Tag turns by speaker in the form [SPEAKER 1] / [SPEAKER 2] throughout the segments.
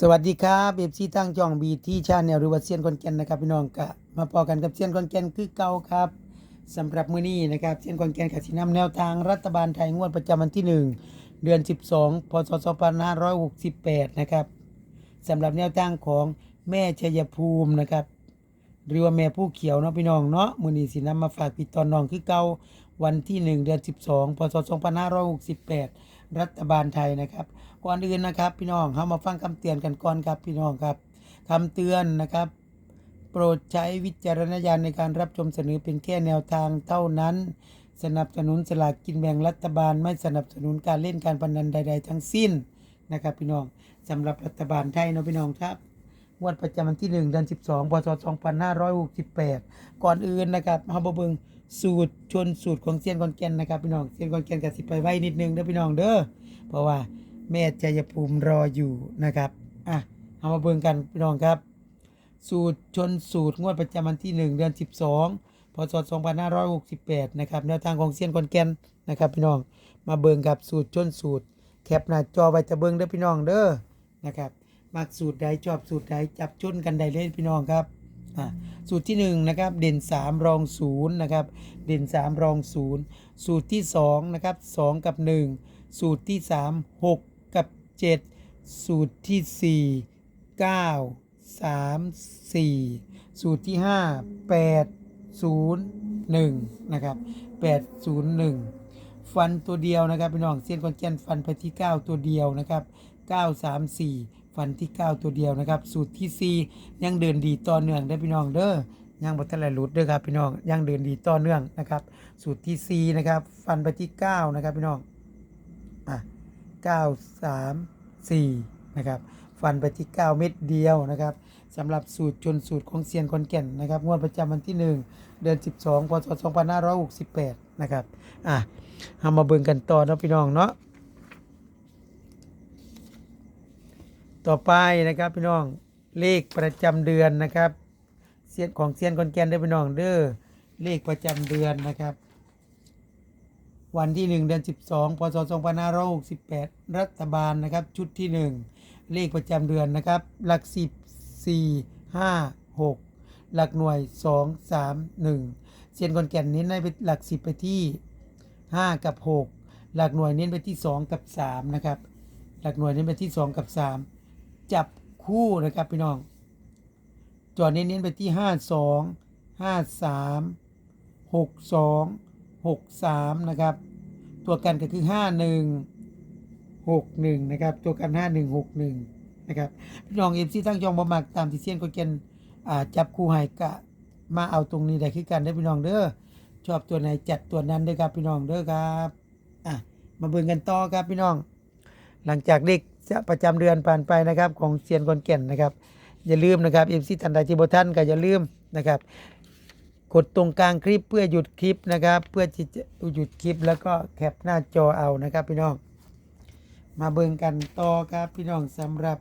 [SPEAKER 1] สวัสดีครับเอฟซีตั้งจองบีที่ชาแนลหรือว่าเซียนคอนแกนนะครับพี่น้องกะมาพอกันกับเซียนคอนแกนคือเก่าครับสำหรับมื้อนี้นะครับเซียนคอนแกนกับสินำแนวทางรัฐบาลไทยงวดประจำวันที่ 1 เดือน 12พศ2568 นะครับสำหรับแนวทางของแม่ชัยภูมินะครับหรือว่าแม่ผู้เขียวเนาะพี่น้องเนาะมื้อนี้สินำมาฝากพี่ตอนน้องคือเก่าวันที่ 1 เดือน 12พศ2568 รัฐบาลไทยนะครับ ก่อนอื่นนะครับ พี่น้องเข้ามาฟังคำเตือนกันก่อนครับพี่น้องครับคำเตือนนะครับ โปรดใช้วิจารณญาณในการรับชมเสนอเป็นแค่แนวทางเท่านั้น สนับสนุนสลากกินแบ่งรัฐบาล ไม่สนับสนุนการเล่นการพนันใด ๆ ทั้งสิ้นนะครับ พี่น้องสำหรับรัฐบาลไทยนะพี่น้องครับงวดประจำวันที่ 1 เดือน 12พศ2568 ก่อนอื่นนะครับเฮาบ่เบิ่ง สูตรชนสูตรของเซียนคอนแก่นนะครับพี่น้องเซียนคอนแก่นก็สิไปไว้นิดนึงเด้อพี่น้องเด้อเพราะว่าแม่ชัยภูมิรออยู่นะครับอะเอามาเบิ่งกันพี่น้องครับ สูตรชนสูตรงวดประจำวันที่ 1 เดือน 12พศ2568นะครับแนวทางของเซียนคอนแก่นนะครับพี่น้องมาเบิ่งกับสูตรชนสูตร แคปหน้าจอไว้จะเบิ่งเด้อพี่น้องเด้อนะครับมักสูตรใดชอบสูตรใดจับชนกันได้เลยพี่น้องครับ สูตรที่1นะครับเด่น 3 รอง0นะครับเด่น 3 รอง 0 สูตรที่2นะครับ2 กับ 1 สูตรที่ 3 6 กับ 7 สูตรที่ 4 9 3 4 สูตรที่ 5 8 0 1นะครับ8 0 1 ฟันตัวเดียวนะครับพี่น้องเซียนคอนแกนฟันไปที่ 9 ตัวเดียวนะครับ 9 3 4 ฟันที่ 9 ตัวเดียวนะครับ สูตรที่ 4 ยังเดินดีต่อเนื่องได้พี่น้องเด้อยังบ่ทันไหลหลุดเด้อครับพี่น้องยังเดินดีต่อเนื่องนะครับ สูตรที่4นะครับฟันไปที่ 9 นะครับพี่น้องอะ9 3 4นะครับฟันไปที่ 9 เม็ดเดียวนะครับสำหรับสูตรชนสูตรของเซียนคอนแก่นนะครับงวดประจำวันที่ 1 เดือน 12พศ2568 นะครับอะเอามาเบิ่งกันต่อเนาะพี่น้องเนาะ ต่อไปนะครับพี่น้องเลขประจำเดือนนะครับเสียนของเซียนคนแกนได้อพี่น้องเด้อเลขประจำเดือนนะครับ วันที่ 1 เดือน 12พศ2568 รัฐบาลนะครับ ชุดที่ 1 เลขประจำเดือนนะครับ หลัก 10 4 5 6 หลักหน่วย 2 3 1เซียนคนแกนเน้นให้ไปหลัก 10 ไปที่ 5 กับ 6 หลักหน่วยเน้นไปที่ 2 กับ 3 นะครับ หลักหน่วยเน้นไปที่ 2 กับ 3 จับคู่นะครับพี่น้อง จอดเน้นๆไปที่ 5 2 5 3 6 2 6 3 นะครับ ตัวกันก็คือ 5 1 6 1 นะครับ ตัวกัน 5 1 6 1 นะครับ พี่น้องเอฟซีตั้งจองบมักตามที่เซียนก็เกนอ่าจับคู่ให้กะมาเอาตรงนี้ได้คือกันได้อพี่น้องเด้อชอบตัวไหนจัดตัวนั้นเด้อครับพี่น้องเด้อครับอะมาเบิ่งกันต่อครับพี่น้อง หลังจากเลขประจำเดือนผ่านไปนะครับของเซียนคนแก่นนะครับ อย่าลืมนะครับเอ็มซีทันใดที่บท่านก็อย่าลืมนะครับ กดตรงกลางคลิปเพื่อหยุดคลิปนะครับ เพื่อที่จะหยุดคลิปแล้วก็แคปหน้าจอเอานะครับพี่น้อง มาเบิ่งกันต่อครับพี่น้องสำหรับ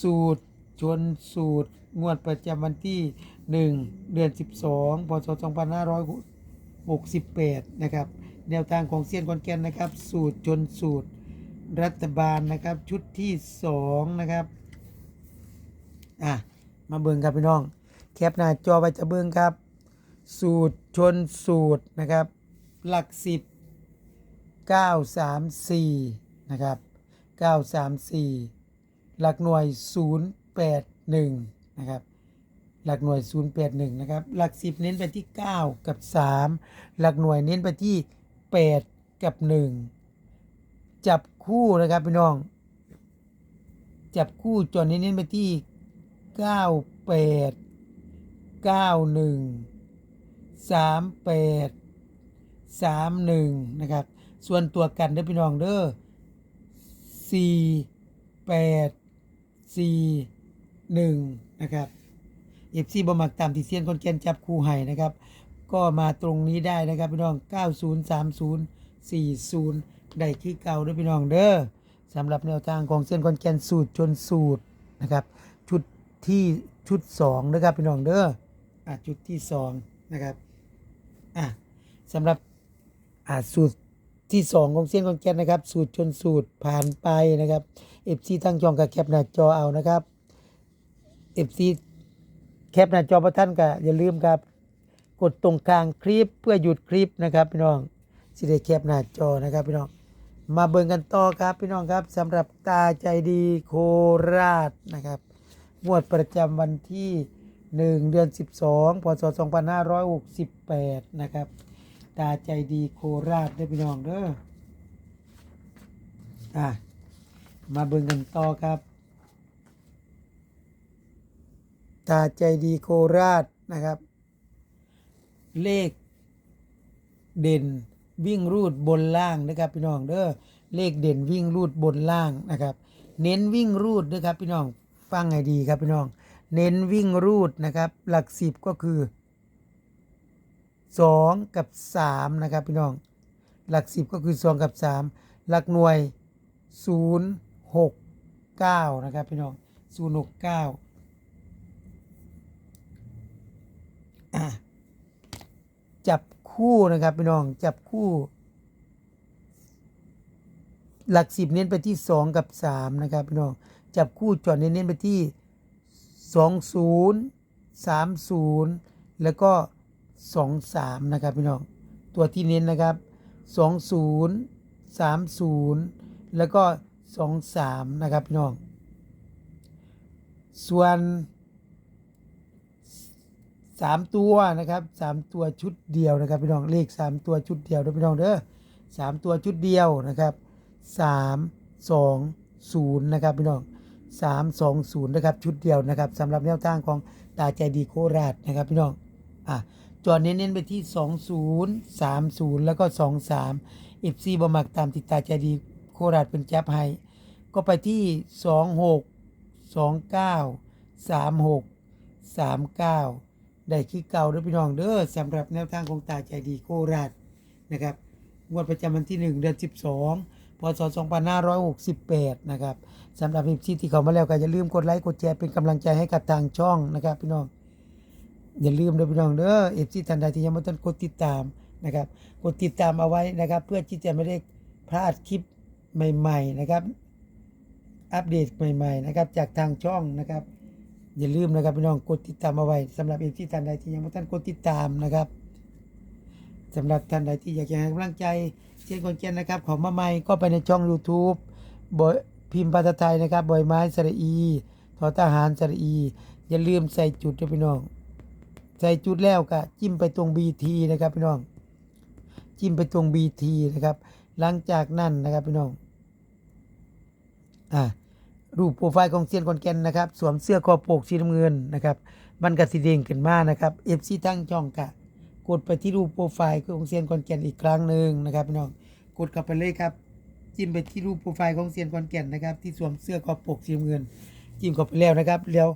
[SPEAKER 1] สูตรชนสูตร งวดประจำวันที่ 1 เดือน 12พศ2568 นะครับ แนวทางของเซียนคอนแกนนะครับ สูตรชนสูตร รัฐบาลนะครับชุดที่สองนะครับอะมาเบิ่งครับพี่น้อง แคปหน้าจอไปจะเบิ่งครับ สูตรชนสูตรนะครับ หลักสิบเก้าสามสี่นะครับเก้าสามสี่หลักหน่วยศูนย์แปดหนึ่งนะครับหลักหน่วย 081 นะครับ หลัก 10 เน้นไปที่ 9 กับ 3 หลักหน่วยเน้นไปที่ 8 กับ 1 จับคู่นะครับพี่น้อง จับคู่จนเน้นไปที่ 98 91 38 31 นะครับ ส่วนตัวกันเด้อพี่น้องเด้อ4 8 4 1 นะครับเอฟซีบมักตามที่เซียนคนแกนจับคู่ให้นะครับ ก็มาตรงนี้ได้นะครับพี่น้อง 9030 40 ได้คือเก่าด้วยพี่น้องเด้อสำหรับแนวทางของเซียนคอนแกนสูตรชนสูตรนะครับ ชุดที่ชุด2นะครับพี่น้องเด้ออะชุดที่2นะครับอะสำหรับอะสูตรที่สองของเส้นคอนแกนนะครับ สูตรชนสูตรผ่านไปนะครับเอฟซีตั้งจองกับแคปหน้าจอเอานะครับเอฟซีแคปหน้าจอพระท่านก็อย่าลืมครับกดตรงกลางคลิปเพื่อหยุดคลิปนะครับพี่น้องสิได้แคปหน้าจอนะครับพี่น้อง มาเบิ่งกันต่อครับพี่น้องครับสำหรับตาใจดีโคราชนะครับงวดประจำวันที่ 1 เดือน 12 พศ 2568 นะครับ ตาใจดีโคราชได้อพี่น้องเด้ออะมาเบิ่งกันต่อครับ ตาใจดีโคราชนะครับ เลขเด่น วิ่งรูดบนล่างนะครับพี่น้องเด้อเลขเด่นวิ่งรูดบนล่างนะครับ เน้นวิ่งรูดด้วยครับพี่น้องฟังให้ดีครับพี่น้อง เน้นวิ่งรูดนะครับ หลักสิบก็คือสองกับสามนะครับพี่น้อง หลักสิบก็คือสองกับสามหลักหน่วยศูนย์หกเก้านะครับพี่น้องศูนย์หกเก้าจับ คู่นะครับพี่น้องจับคู่ หลักสิบเน้นไปที่สองกับสามนะครับพี่น้องจับคู่จอดเน้นเน้นไปที่สองศูนย์สามศูนย์แล้วก็สองสามนะครับพี่น้องตัวที่เน้นนะครับสองศูนย์สามศูนย์แล้วก็สองสามนะครับพี่น้องส่วน สามตัวนะครับสามตัวชุดเดียวนะครับพี่น้องเลขสามตัวชุดเดียวนะพี่น้องเด้อสามตัวชุดเดียวนะครับสามสองศูนย์นะครับพี่น้องสามสองศูนย์นะครับชุดเดียวนะครับสำหรับแนวทางของตาใจดีโคราชนะครับพี่น้องอะจอดเน้นๆไปที่ 20 30 แล้วก็ 23 FC บอมักตามติดตาใจดีโคราชเป็นแจ๊บไฮก็ไปที่ 26 29 36 39 ได้คือเก่าเด้อพี่น้องเด้อสำหรับแนวทางของตาใจดีโคราชนะครับงวดประจำวันที่ 1 เดือน 12 พศ 2568 นะครับสำหรับพี่ที่ที่เขามาแล้วก็อย่าลืมกดไลค์กดแชร์เป็นกำลังใจให้กับทางช่องนะครับพี่น้อง อย่าลืมเด้อพี่น้องเด้อเอฟซีทันใดที่ยังไม่ต้องกดติดตามนะครับกดติดตามเอาไว้นะครับ เพื่อที่จะไม่ได้พลาดคลิปใหม่ ๆ นะครับ อัปเดตใหม่ ๆ นะครับ จากทางช่องนะครับ อย่าลืมนะครับพี่น้องกดติดตามเอาไว้สำหรับเอฟซีท่านใดที่ยังไม่ท่านกดติดตามนะครับสำหรับท่านใดที่อยากจะให้กำลังใจเช่นคนเกียนนะครับ ของมาใหม่ก็ไปในช่อง YouTube บอยพิมพ์ภาษาไทยนะครับบอยไม้สระอีทอทหารสระอี อย่าลืมใส่จุดด้วยพี่น้อง ใส่จุดแล้วก็จิ้มไปตรง BT นะครับพี่น้อง จิ้มไปตรง BT นะครับ หลังจากนั้นนะครับพี่น้องอ่า รูปโปรไฟล์ของเซียนคอนแกนนะครับ สวมเสื้อคอโปกสีน้ำเงินนะครับมันกระสีเด้งขึ้นมานะครับเอฟซีทั้งช่องกะกดไปที่รูปโปรไฟล์ของเซียนคอนแกนอีกครั้งหนึ่งนะครับพี่น้องกดกลับไปเลยครับ จิ้มไปที่รูปโปรไฟล์ของเซียนคอนแกนนะครับ ที่สวมเสื้อคอโปกสีน้ำเงิน จิ้มเข้าไปแล้วนะครับ แล้ว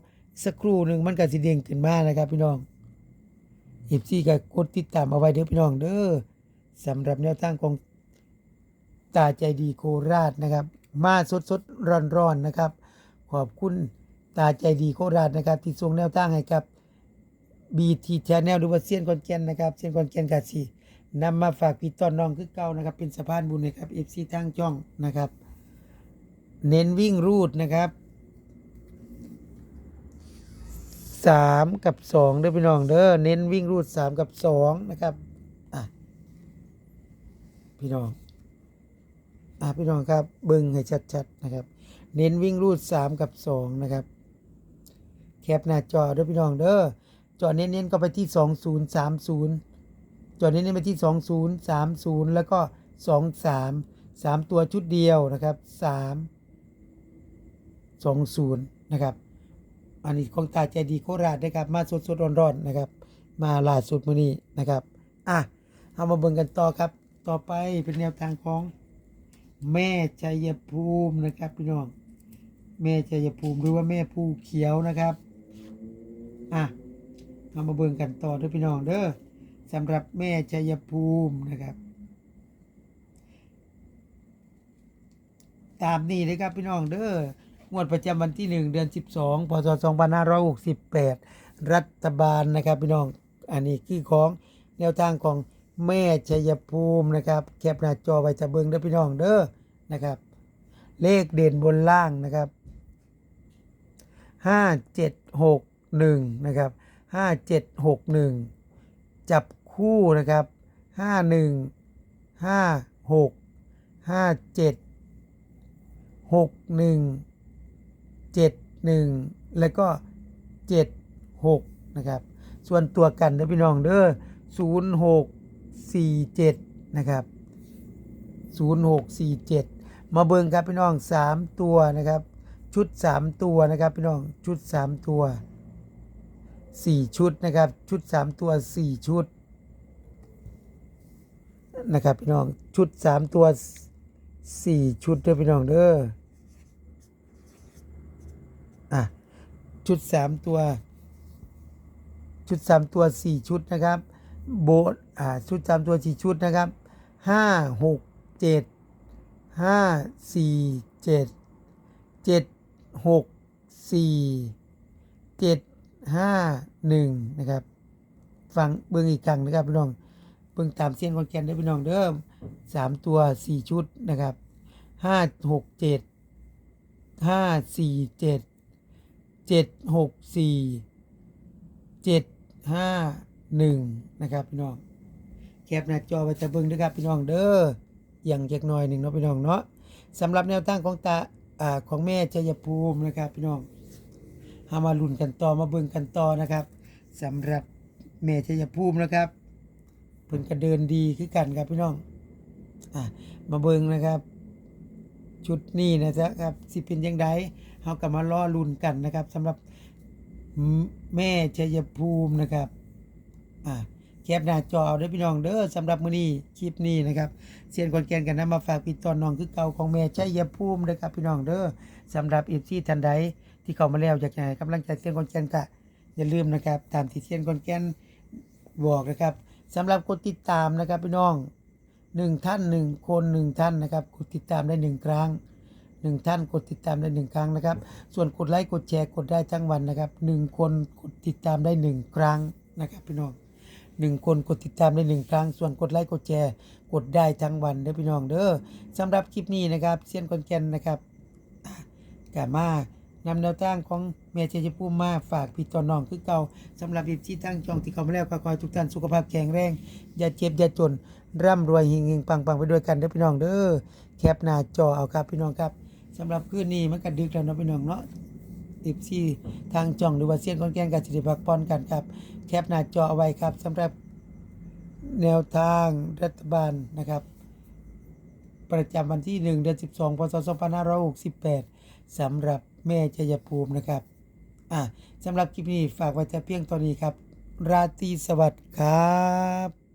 [SPEAKER 1] สักครู่หนึ่งมันกระสีเด้งขึ้นมานะครับพี่น้องเอฟซีก็กดติดตามเอาไว้เด้อพี่น้องเด้อสำหรับแนวทางของตาใจดีโคราชนะครับ มาสดสดร้อนร้อนนะครับ ขอบคุณตาใจดีโคราชนะครับ ที่ส่งแนวทางให้กับ BT Channel หรือว่าเซียนคอนแกนนะครับเซียนคอนแกนกาซีนำมาฝากพี่ต้อนน้องคือเก่านะครับ เป็นสะพานบุญนะครับ FC ทางจ้องนะครับ เน้นวิ่งรูดนะครับสามกับสองเด้อพี่น้องเด้อเน้นวิ่งรูดสามกับสองนะครับ อะ พี่น้อง อะพี่น้องครับเบิ่งให้ชัดๆนะครับ เน้นวิ่งรูด 3 กับ 2 นะครับ แคปหน้าจอด้วยพี่น้องเด้อจอเน้นๆก็ไปที่ 2030 จอเน้นๆไปที่ 2030 แล้วก็ 23 3 ตัวชุดเดียวนะครับ 3 20 นะครับ อันนี้ของตาใจดีโคราชนะครับ มาสดๆร้อนๆนะครับ มาล่าสุดมื้อนี้นะครับ อะเอามาเบิ่งกันต่อครับ ต่อไปเป็นแนวทางของ แม่ชัยภูมินะครับพี่น้อง แม่ชัยภูมิหรือว่าแม่ภูเขียวนะครับ อะเรามาเบิ่งกันต่อด้วยพี่น้องเด้อสำหรับแม่ชัยภูมินะครับ ตามนี้เลยครับพี่น้องเด้องวดประจำวันที่ 1 เดือน 12พศ2568 รัฐบาลนะครับพี่น้อง อันนี้คือของแนวทางของ แม่ชัยภูมินะครับแคปหน้าจอไว้จะเบิ่งเด้อพี่น้องเด้อนะครับ เลขเด่นบนล่างนะครับห้าเจ็ดหกหนึ่งนะครับห้าเจ็ดหกหนึ่งจับคู่นะครับห้าหนึ่งห้าหกห้าเจ็ดหกหนึ่งเจ็ดหนึ่งแล้วก็เจ็ดหกนะครับ ส่วนตัวกันเด้อพี่น้องเด้อศูนย์หก สี่เจ็ดนะครับศูนย์หกสี่เจ็ดมาเบิ่งครับพี่น้องสามตัวนะครับ ชุดสามตัวนะครับพี่น้องชุดสามตัวสี่ชุดนะครับ ชุดสามตัวสี่ชุดนะครับพี่น้องชุดสามตัวสี่ชุดเด้อพี่น้องเด้ออะชุดสามตัว ชุดสามตัวสี่ชุดนะครับ โบ ชุดสามตัวสี่ชุดนะครับห้าหกเจ็ดห้าสี่เจ็ดเจ็ดหกสี่เจ็ดห้าหนึ่งนะครับฟังเบิ่งอีกครั้งนะครับพี่น้องเบิ่งตามเส้นของแกนได้พี่น้องเด้อสามตัวสี่ชุดนะครับห้าหกเจ็ดห้าสี่เจ็ดเจ็ดหกสี่เจ็ดห้าหนึ่งนะครับพี่น้อง คปหน้าจอไว้จะเบิ่งด้วยครับพี่น้องเด้ออย่างเล็กน้อยหนึ่งเนาะพี่น้องเนาะสำหรับแนวตั้งของตาอ่าของแม่ชัยภูมินะครับ พี่น้องหามาลุ้นกันต่อมาเบิ่งกันต่อนะครับสำหรับแม่ชัยภูมินะครับเพิ่นก็เดินดีคือกันครับพี่น้องอะมาเบิ่งนะครับชุดนี้นะจ๊ะครับสิเป็นยังไงเฮาก็มารอลุ้นกันนะครับสำหรับแม่ชัยภูมินะครับอะ แคปหน้าจอเอาด้พี่น้องเด้อสำหรับมื้อนี้คลิปนี้นะครับเซียนคอนแกนกันนำมาฝากพี่ตอนน้องคือเก่าของแม่ชัยภูมินะครับพี่น้องเด้อสำหรับ FC ท่านใดที่เข้ามาแล้วอยากให้กำลังใจเซียนคอนแกนก็อย่าลืมนะครับ ตามที่เซียนคอนแกนบอกนะครับสำหรับกดติดตามนะครับพี่น้องหนึ่งท่านหนึ่งคนหนึ่งท่านนะครับกดติดตามได้หนึ่งครั้งหนึ่งท่านกดติดตามได้หนึ่งครั้งนะครับ ส่วนกดไลค์กดแชร์กดได้ทั้งวันนะครับหนึ่งคนกดติดตามได้หนึ่งครั้งนะครับพี่น้อง หนึ่งคนกดติดตามได้หนึ่งครั้ง ส่วนกดไลค์กดแชร์กดได้ทั้งวันเด้อพี่น้องเด้อสำหรับคลิปนี้นะครับเซียนคอนแกนนะครับอะกามานำแนวทางของเมียเจยภูมิมาฝากพี่ต่อนน้องคือเก่าสำหรับอีที่ตั้งจองที่เขามาแล้วก็ขอให้ทุกท่านสุขภาพแข็งแรง อย่าเจ็บอย่าจน ร่ำรวยเฮงๆปังๆ ไปด้วยกันเด้อพี่น้องเด้อแคปหน้าจอเอาครับพี่น้องครับสำหรับคืนนี้มันก็ดึกแล้วเนาะพี่น้องเนาะ ติบซี่ทางจ่องหรือว่าเสียนคอนแกนกับสิริพักพรกันครับ แคปหน้าจอเอาไว้ครับสำหรับแนวทางรัฐบาลนะครับ ประจำวันที่ 1 เดือน 12 พศ 2568สำหรับแม่ชัยภูมินะครับอะสำหรับคลิปนี้ฝากไว้แต่เพียงตอนนี้ครับ ราตรีสวัสดิ์ครับ